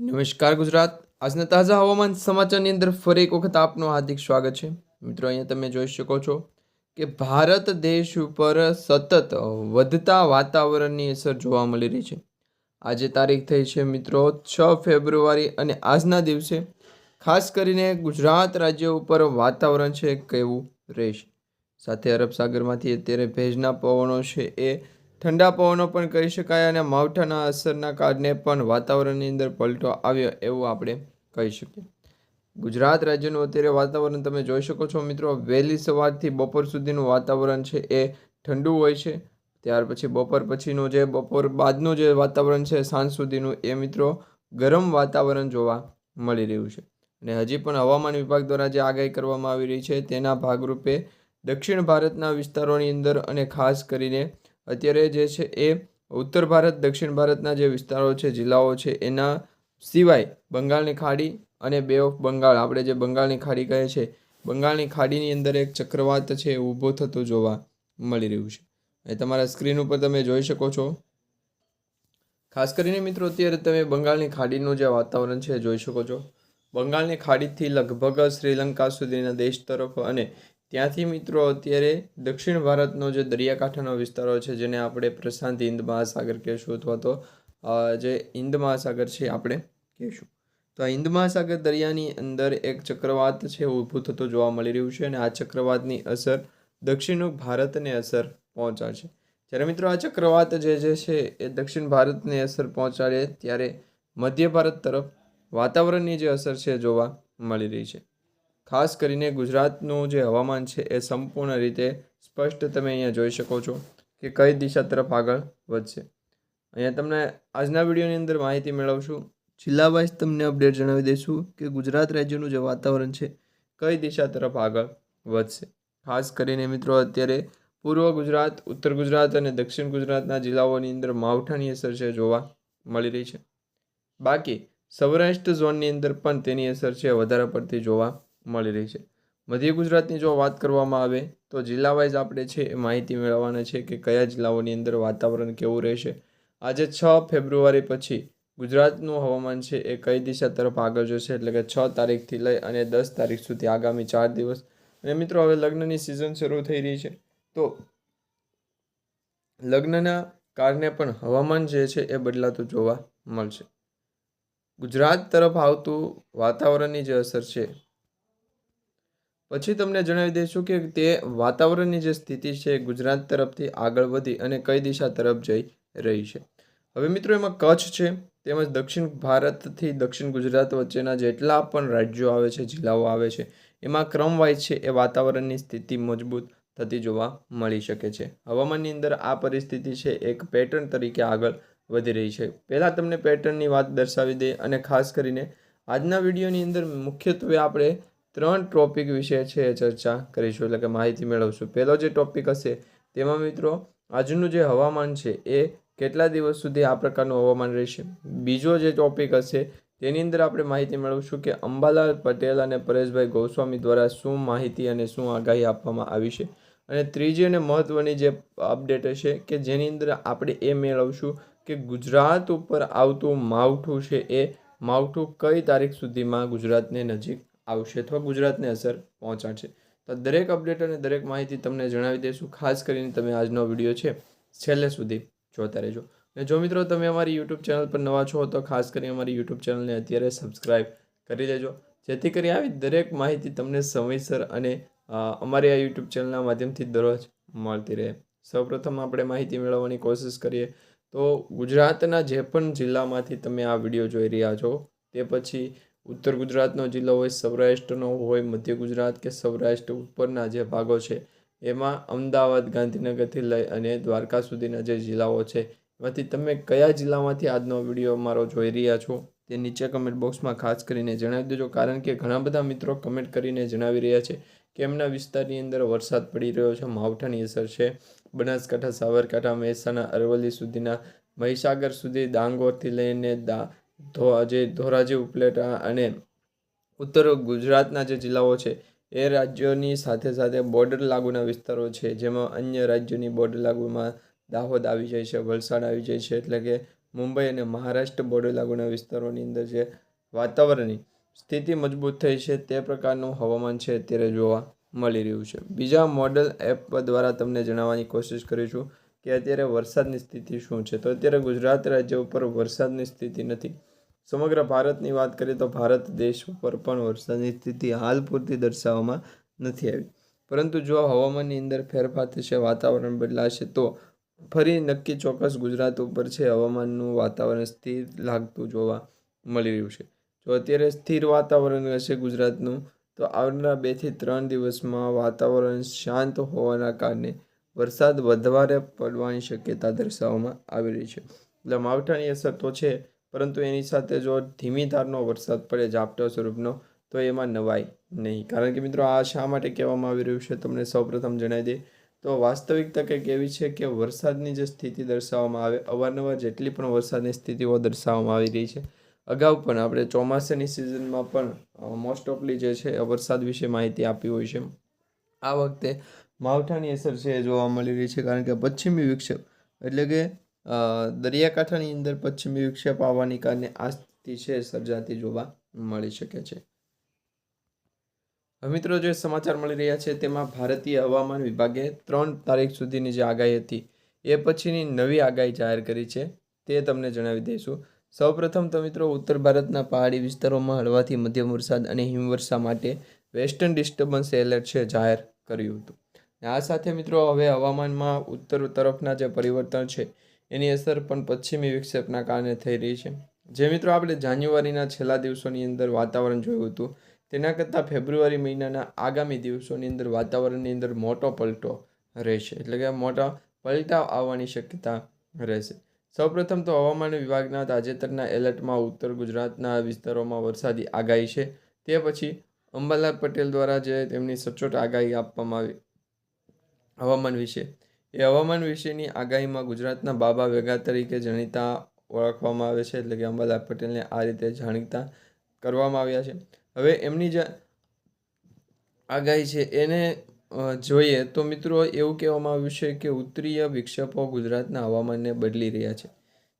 નમસ્કાર ગુજરાત. આજના તાજા હવામાન સમાચારની અંદર ફરી એક વખત આપનું હાર્દિક સ્વાગત છે. મિત્રો, અહીંયા તમે જોઈ શકો છો કે ભારત દેશ ઉપર સતત વધતા વાતાવરણની અસર જોવા મળી રહી છે. આજે તારીખ થઈ છે મિત્રો છ ફેબ્રુઆરી અને આજના દિવસે ખાસ કરીને ગુજરાત રાજ્ય ઉપર વાતાવરણ છે કેવું રહેશે. સાથે અરબ સાગરમાંથી અત્યારે ભેજના પવનો છે એ ઠંડા પવનો પણ કહી શકાય અને માવઠાના અસરના કારણે પણ વાતાવરણની અંદર પલટો આવ્યો એવું આપણે કહી શકીએ. ગુજરાત રાજ્યનું અત્યારે વાતાવરણ તમે જોઈ શકો છો મિત્રો. વહેલી સવારથી બપોર સુધીનું વાતાવરણ છે એ ઠંડુ હોય છે. ત્યાર પછી બપોર પછીનું જે બપોર બાદનું જે વાતાવરણ છે સાંજ સુધીનું એ મિત્રો ગરમ વાતાવરણ જોવા મળી રહ્યું છે. અને હજી પણ હવામાન વિભાગ દ્વારા જે આગાહી કરવામાં આવી રહી છે તેના ભાગરૂપે દક્ષિણ ભારતના વિસ્તારોની અંદર અને ખાસ કરીને અત્યારે જે છે એ ઉત્તર ભારત, દક્ષિણ ભારતના જે વિસ્તારો છે, જિલ્લાઓ છે, એના સિવાય બંગાળની ખાડી અને બે ઓફ બંગાળ. આપણે જે બંગાળની ખાડી કહે છે, બંગાળની ખાડીની અંદર એક ચક્રવાત છે ઊભો થતો જોવા મળી રહ્યું છે. એ તમારા સ્ક્રીન ઉપર તમે જોઈ શકો છો. ખાસ કરીને મિત્રો, અત્યારે તમે બંગાળની ખાડીનું જે વાતાવરણ છે, જોઈ શકો છો. બંગાળની ખાડીથી લગભગ શ્રીલંકા સુધીના દેશ તરફ અને ત્યાંથી મિત્રો અત્યારે દક્ષિણ ભારતનો જે દરિયાકાંઠાનો વિસ્તારો છે, જેને આપણે પ્રશાંત હિન્દ મહાસાગર કહેશું અથવા તો જે હિન્દ મહાસાગર છે આપણે કહેશું. તો આ હિન્દ મહાસાગર દરિયાની અંદર એક ચક્રવાત છે ઊભું થતું જોવા મળી રહ્યું છે અને આ ચક્રવાતની અસર દક્ષિણ ભારતને અસર પહોંચાડશે. જ્યારે મિત્રો આ ચક્રવાત જે જે છે એ દક્ષિણ ભારતને અસર પહોંચાડે ત્યારે મધ્ય ભારત તરફ વાતાવરણની જે અસર છે જોવા મળી રહી છે. ખાસ કરીને ગુજરાતનું જે હવામાન છે એ સંપૂર્ણ રીતે સ્પષ્ટ તમે અહીંયા જોઈ શકો છો કે કઈ દિશા તરફ આગળ વધશે. અહીંયા તમને આજના વિડીયોની અંદર માહિતી મેળવશું. જિલ્લા વાઇઝ તમને અપડેટ જણાવી દઈશું કે ગુજરાત રાજ્યનું જે વાતાવરણ છે, કઈ દિશા તરફ આગળ વધશે. ખાસ કરીને મિત્રો અત્યારે પૂર્વ ગુજરાત, ઉત્તર ગુજરાત અને દક્ષિણ ગુજરાતના જિલ્લાઓની અંદર માવઠાની અસર છે જોવા મળી રહી છે. બાકી સૌરાષ્ટ્ર ઝોનની અંદર પણ તેની અસર છે વધારે પડતી જોવા મળી રહી છે. મધ્ય ગુજરાતની જો વાત કરવામાં આવે તો જિલ્લા વાઇઝ આપણે છે એ માહિતી મેળવવાના છે કે કયા જિલ્લાઓની અંદર વાતાવરણ કેવું રહેશે. આજે છ ફેબ્રુઆરી પછી ગુજરાતનું હવામાન છે એ કઈ દિશા તરફ આગળ જશે એટલે કે છ તારીખથી લઈ અને દસ તારીખ સુધી આગામી ચાર દિવસ. અને મિત્રો, હવે લગ્નની સિઝન શરૂ થઈ રહી છે. તો લગ્નના કારણે પણ હવામાન જે છે એ બદલાતું જોવા મળશે. ગુજરાત તરફ આવતું વાતાવરણની જે અસર છે પછી તમને જણાવી દઈશું કે તે વાતાવરણની જે સ્થિતિ છે, ગુજરાત તરફથી આગળ વધી અને કઈ દિશા તરફ જઈ રહી છે. હવે મિત્રો એમાં કચ્છ છે, તેમજ દક્ષિણ ભારતથી દક્ષિણ ગુજરાત વચ્ચેના જેટલા પણ રાજ્યો આવે છે, જિલ્લાઓ આવે છે, એમાં ક્રમવાઇઝ છે એ વાતાવરણની સ્થિતિ મજબૂત થતી જોવા મળી શકે છે. હવામાનની અંદર આ પરિસ્થિતિ છે એક પેટર્ન તરીકે આગળ વધી રહી છે. પહેલાં તમને પેટર્નની વાત દર્શાવી દે અને ખાસ કરીને આજના વિડીયોની અંદર મુખ્યત્વે આપણે ત્રણ ટોપિક વિશે છે ચર્ચા કરીશું એટલે કે માહિતી મેળવશું. પહેલો જે ટોપિક હશે તેમાં મિત્રો આજનું જે હવામાન છે એ કેટલા દિવસ સુધી આ પ્રકારનું હવામાન રહેશે? બીજો જે ટોપિક હશે તેની અંદર આપણે માહિતી મેળવશું કે અંબાલાલ પટેલ અને પરેશભાઈ ગોસ્વામી દ્વારા શું માહિતી અને શું આગાહી આપવામાં આવી છે? અને ત્રીજી અને મહત્ત્વની જે અપડેટ હશે કે જેની અંદર આપણે એ મેળવશું કે ગુજરાત ઉપર આવતું માવઠું છે એ માવઠું કઈ તારીખ સુધીમાં ગુજરાતને નજીક આવશે અથવા ગુજરાતને અસર પહોંચાડશે. તો દરેક અપડેટ અને દરેક માહિતી તમને જણાવી દઈશું. ખાસ કરીને તમે આજનો વીડિયો છે, છેલ્લે સુધી જોતા રહેજો. અને જો મિત્રો તમે અમારી યુટ્યુબ ચેનલ પર નવા છો, તો ખાસ કરીને અમારી યુટ્યુબ ચેનલને અત્યારે સબસ્ક્રાઈબ કરી લેજો જેથી કરી આવી દરેક માહિતી તમને સમયસર અને અમારી આ યુટ્યુબ ચેનલના માધ્યમથી દરરોજ મળતી રહે. સૌપ્રથમ આપણે માહિતી મેળવવાની કોશિશ કરીએ. તો ગુજરાતના જે પણ જિલ્લામાંથી તમે આ વીડિયો જોઈ રહ્યા છો, તે પછી ઉત્તર ગુજરાતનો જિલ્લો હોય, સૌરાષ્ટ્રનો હોય, મધ્ય ગુજરાત કે સૌરાષ્ટ્ર ઉપરના જે ભાગો છે, એમાં અમદાવાદ, ગાંધીનગરથી લઈ અને દ્વારકા સુધીના જે જિલ્લાઓ છે, એમાંથી તમે કયા જિલ્લામાંથી આજનો વીડિયો અમારો જોઈ રહ્યા છો, તે નીચે કમેન્ટ બોક્સમાં ખાસ કરીને જણાવી દેજો, કારણ કે ઘણા બધા મિત્રો કમેન્ટ કરીને જણાવી રહ્યા છે કે એમના વિસ્તારની અંદર વરસાદ પડી રહ્યો છે, માવઠાની અસર છે, બનાસકાંઠા, સાબરકાંઠા, મહેસાણા, અરવલ્લી સુધીના, મહીસાગર સુધી, ડાંગોરથી લઈને દા ધો આજે ધોરાજી ઉપલેટા અને ઉત્તર ગુજરાતના જે જિલ્લાઓ છે, એ રાજ્યોની સાથે સાથે બોર્ડર લાગુના વિસ્તારો છે, જેમાં અન્ય રાજ્યોની બોર્ડર લાગુમાં દાહોદ આવી જાય છે, વલસાડ આવી જાય છે, એટલે કે મુંબઈ અને મહારાષ્ટ્ર બોર્ડર લાગુના વિસ્તારોની અંદર જે વાતાવરણની સ્થિતિ મજબૂત થઈ છે, તે પ્રકારનું હવામાન છે, અત્યારે જોવા મળી રહ્યું છે. બીજા મોડલ એપ દ્વારા તમને જણાવવાની કોશિશ કરીશું કે અત્યારે વરસાદની સ્થિતિ શું છે? તો અત્યારે ગુજરાત રાજ્ય ઉપર વરસાદની સ્થિતિ નથી. સમગ્ર ભારતની વાત કરીએ તો ભારત દેશ ઉપર પણ વરસાદની સ્થિતિ હાલ પૂરતી દર્શાવવામાં નથી આવી. પરંતુ જો હવામાનની અંદર ફેરફાર થશે, વાતાવરણ બદલાશે, તો ફરી નક્કી ચોક્કસ ગુજરાત ઉપર છે હવામાનનું વાતાવરણ સ્થિર લાગતું જોવા મળી રહ્યું છે. જો અત્યારે સ્થિર વાતાવરણ હશે ગુજરાતનું, તો આવનારા બેથી ત્રણ દિવસમાં વાતાવરણ શાંત હોવાના કારણે વરસાદ વધારે પડવાની શક્યતા દર્શાવવામાં આવી રહી છે. એટલે માવઠાની અસર તો છે પરંતુ એની સાથે જો ધીમી ધારનો વરસાદ પડે ઝાપટા સ્વરૂપનો, તો એમાં નવાય નહીં. કારણ કે મિત્રો, આ શા માટે કહેવામાં આવી રહ્યું છે? તમને સૌપ્રથમ જણાવી દે તો વાસ્તવિકતા કંઈક એવી છે કે વરસાદની જે સ્થિતિ દર્શાવવામાં આવે, અવારનવાર જેટલી પણ વરસાદની સ્થિતિઓ દર્શાવવામાં આવી રહી છે, અગાઉ પણ આપણે ચોમાસાની સિઝનમાં પણ મોસ્ટ ઓફલી જે છે વરસાદ વિશે માહિતી આપી હોય છે. આ વખતે માવઠાની અસર છે એ જોવા મળી રહી છે, કારણ કે પશ્ચિમી વિક્ષેપ એટલે કે દરિયાકાંઠાની અંદર પશ્ચિમી વિક્ષેપ આવવાની કારણે આ સ્થિતિ છે સર્જાતી જોવા મળી શકે છે. મિત્રો જે સમાચાર મળી રહ્યા છે તેમાં ભારતીય હવામાન વિભાગે ત્રણ તારીખ સુધીની જે આગાહી હતી, એ પછીની નવી આગાહી જાહેર કરી છે, તે તમને જણાવી દઈશું. સૌપ્રથમ તો મિત્રો ઉત્તર ભારતના પહાડી વિસ્તારોમાં હળવાથી મધ્યમ વરસાદ અને હિમવર્ષા માટે વેસ્ટર્ન ડિસ્ટર્બન્સ એલર્ટ છે જાહેર કર્યું હતું. આ સાથે મિત્રો હવે હવામાનમાં ઉત્તર તરફના જે પરિવર્તન છે એની અસર પણ પશ્ચિમી વિક્ષેપના કારણે થઈ રહી છે. જે મિત્રો આપણે જાન્યુઆરીના છેલ્લા દિવસોની અંદર વાતાવરણ જોયું હતું, તેના કરતાં ફેબ્રુઆરી મહિનાના આગામી દિવસોની અંદર વાતાવરણની અંદર મોટો પલટો રહેશે. એટલે કે મોટા પલટાવ આવવાની શક્યતા રહેશે. સૌપ્રથમ તો હવામાન વિભાગના તાજેતરના એલર્ટમાં ઉત્તર ગુજરાતના વિસ્તારોમાં વરસાદી આગાહી છે. તે પછી અંબાલાલ પટેલ દ્વારા જે તેમની સચોટ આગાહી આપવામાં આવી, હવામાન વિશે એ હવામાન વિશેની આગાહીમાં ગુજરાતના બાબા વેગા તરીકે જાણીતા ઓળખવામાં આવે છે, એટલે કે અંબાલાલ પટેલને આ રીતે જાણીતા કરવામાં આવ્યા છે. હવે એમની જે આગાહી છે, એને જોઈએ તો મિત્રો એવું કહેવામાં આવ્યું છે કે ઉત્તરીય વિક્ષેપો ગુજરાતના હવામાનને બદલી રહ્યા છે.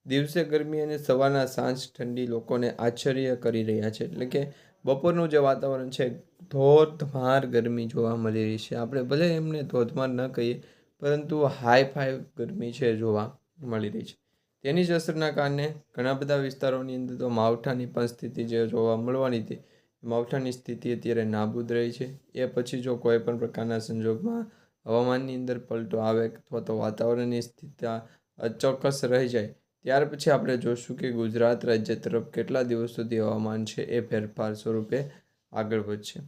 દિવસે ગરમી અને સવારના સાંજ ઠંડી લોકોને આશ્ચર્ય કરી રહ્યા છે, એટલે કે બપોરનું જે વાતાવરણ છે, ધોધમાર ગરમી જોવા મળી રહી છે. આપણે ભલે એમને ધોધમાર ન કહીએ પરંતુ હાઈ ફાઈ ગરમી છે જોવા મળી રહી છે. તેની જ અસરના કારણે ઘણા બધા વિસ્તારોની અંદર તો માવઠાની પણ સ્થિતિ જે જોવા મળવાની હતી, માવઠાની સ્થિતિ અત્યારે નાબૂદ રહી છે. એ પછી જો કોઈ પણ પ્રકારના સંજોગમાં હવામાનની અંદર પલટો આવે અથવા તો વાતાવરણની સ્થિતિ અચોક્કસ રહી જાય, ત્યાર પછી આપણે જોશું કે ગુજરાત રાજ્ય તરફ કેટલા દિવસ સુધી હવામાન છે એ ફેરફાર સ્વરૂપે આગળ વધશે.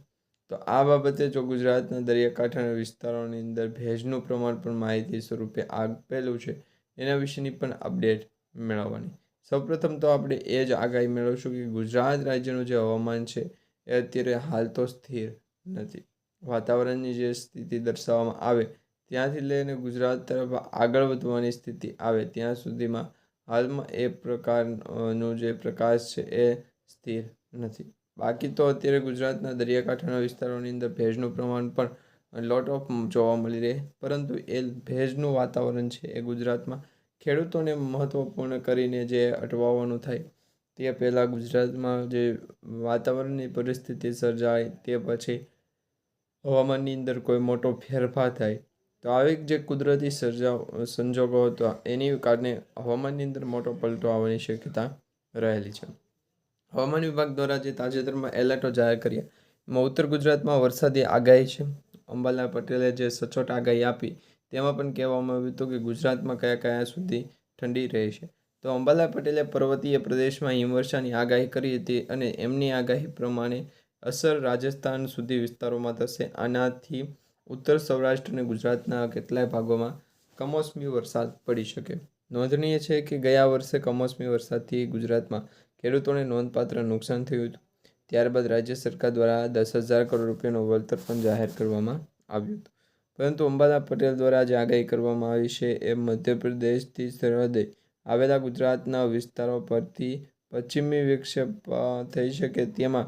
તો આ બાબતે જો ગુજરાતના દરિયાકાંઠાના વિસ્તારોની અંદર ભેજનું પ્રમાણ પણ માહિતી સ્વરૂપે આપેલું છે, એના વિશેની પણ અપડેટ મેળવવાની. સૌપ્રથમ તો આપણે એ જ આગાહી મેળવશું કે ગુજરાત રાજ્યનું જે હવામાન છે, એ અત્યારે હાલ તો સ્થિર નથી. વાતાવરણની જે સ્થિતિ દર્શાવવામાં આવે, ત્યાંથી લઈને ગુજરાત તરફ આગળ વધવાની સ્થિતિ આવે, ત્યાં સુધીમાં હાલમાં એ પ્રકારનું જે પ્રકાશ છે, એ સ્થિર નથી. બાકી તો અત્યારે ગુજરાતના દરિયાકાંઠાના વિસ્તારોની અંદર ભેજનું પ્રમાણ પણ લોટ ઓફ જોવા મળી રહે. પરંતુ એ ભેજનું વાતાવરણ છે એ ગુજરાતમાં ખેડૂતોને મહત્ત્વપૂર્ણ કરીને જે અટવાવવાનું થાય તે પહેલાં ગુજરાતમાં જે વાતાવરણની પરિસ્થિતિ સર્જાય તે પછી હવામાનની અંદર કોઈ મોટો ફેરફાર થાય તો આવી જે કુદરતી સર્જા સંજોગો હતા એની કારણે હવામાનની અંદર મોટો પલટો આવવાની શક્યતા રહેલી છે. હવામાન વિભાગ દ્વારા જે તાજેતરમાં એલર્ટો જાહેર કર્યા ઉત્તર ગુજરાતમાં વરસાદી આગાહી છે. અંબાલાલ પટેલે જે સચોટ આગાહી આપી, તેમાં પણ કહેવામાં આવ્યું હતું કે ગુજરાતમાં કયા કયા સુધી ઠંડી રહેશે તો અંબાલાલ પટેલે પર્વતીય પ્રદેશમાં હિમવર્ષાની આગાહી કરી હતી અને એમની આગાહી પ્રમાણે અસર રાજસ્થાન સુધી વિસ્તારોમાં થશે. આનાથી ઉત્તર સૌરાષ્ટ્ર અને ગુજરાતના કેટલાય ભાગોમાં કમોસમી વરસાદ પડી શકે. નોંધનીય છે કે ગયા વર્ષે કમોસમી વરસાદથી ગુજરાતમાં ખેડૂતોને નોંધપાત્ર નુકસાન થયું હતું. ત્યારબાદ રાજ્ય સરકાર દ્વારા દસ હજાર કરોડ રૂપિયાનું વળતર પણ જાહેર કરવામાં આવ્યું હતું. પરંતુ અંબાલાલ પટેલ દ્વારા જે આગાહી કરવામાં આવી છે એ મધ્યપ્રદેશથી સરહદે આવેલા ગુજરાતના વિસ્તારો પરથી પશ્ચિમી વિક્ષેપ થઈ શકે તેમાં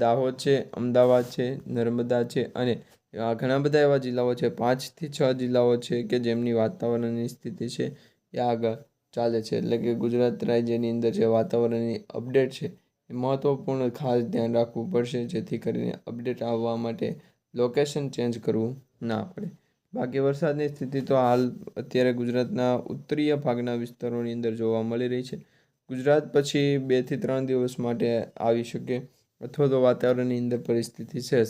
દાહોદ છે, અમદાવાદ છે, નર્મદા છે અને ઘણા બધા એવા જિલ્લાઓ છે. પાંચથી છ જિલ્લાઓ છે કે જેમની વાતાવરણની સ્થિતિ છે એ આગળ ચાલે છે. એટલે કે ગુજરાત રાજ્યની અંદર જે વાતાવરણની અપડેટ છે, એ મહત્ત્વપૂર્ણ ખાસ ધ્યાન રાખવું પડશે, જેથી કરીને અપડેટ આવવા માટે લોકેશન ચેન્જ કરવું ના પડે. બાકી વરસાદની સ્થિતિ તો હાલ અત્યારે ગુજરાતના ઉત્તરીય ભાગના વિસ્તારોની અંદર જોવા મળી રહી છે. ગુજરાત પછી બેથી ત્રણ દિવસ માટે આવી શકે અથવા તો વાતાવરણની અંદર પરિસ્થિતિ છે.